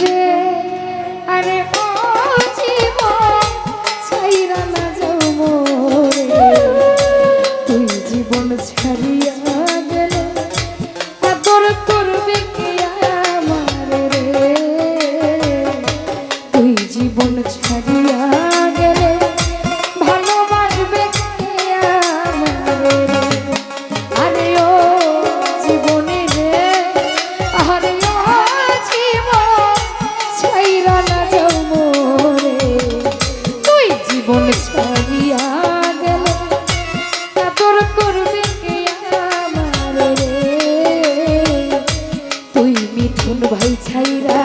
রে আরে মিথুন ভাই ছাইরা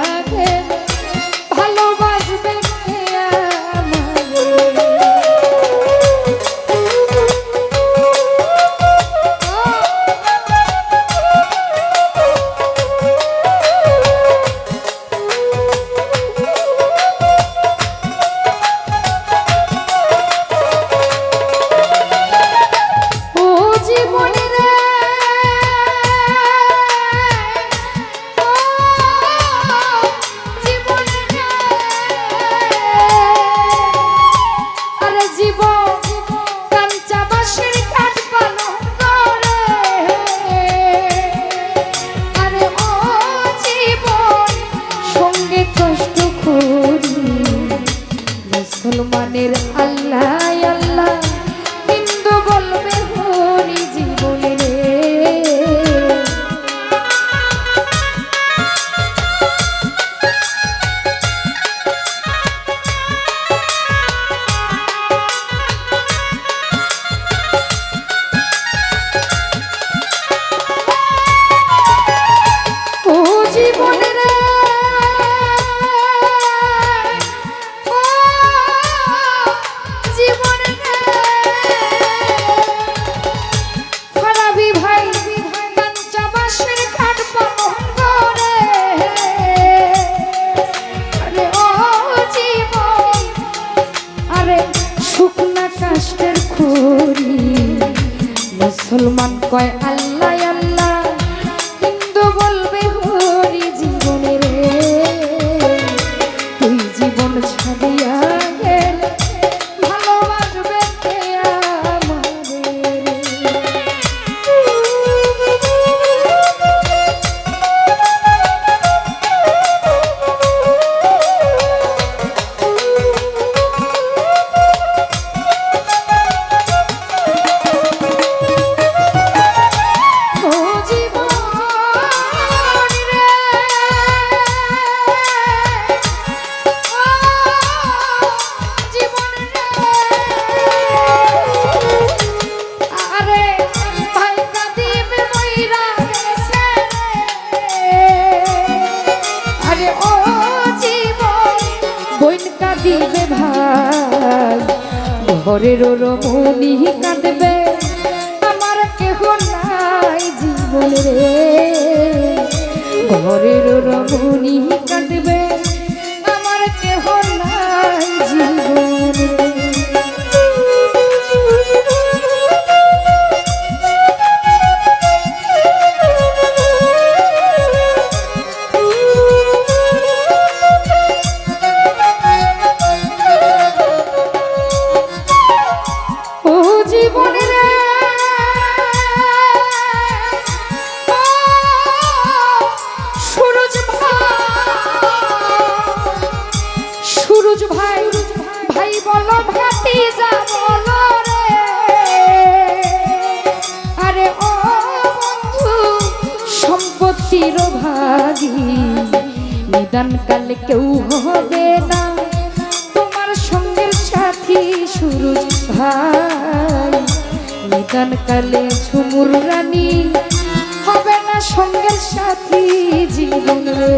মুসলমান কয় আল্লাহ ঘরের রমণী কাঁদবে। আমার কেহ নাই জীবন রে। ঘরের রমণী কাঁদবে। সুরজ ভাই ভাই বলো যা বলো রে। আরে ও বন্ধু, সম্পত্তির ভাগী নিদান কালে কেউ হবে না। তোমার সঙ্গের সাথী সুরজ ভাই, নিদান কালে ঝুমুর রানী। হবে না সঙ্গের সাথী জীবন রে।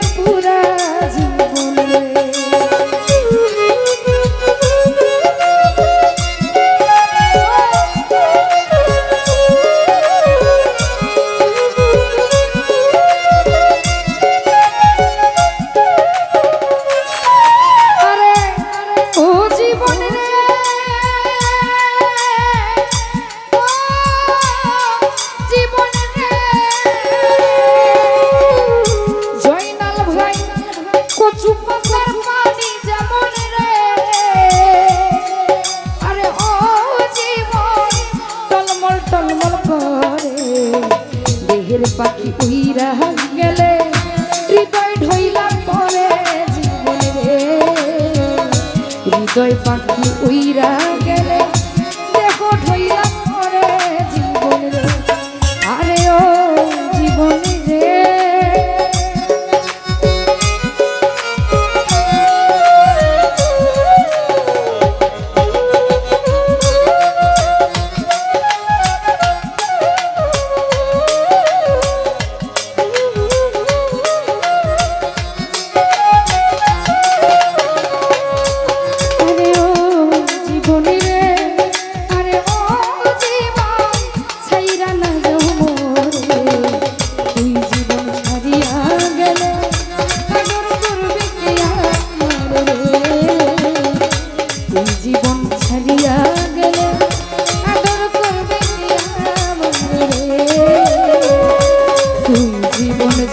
জয় পাখি উইরা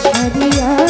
ছাড়িয়া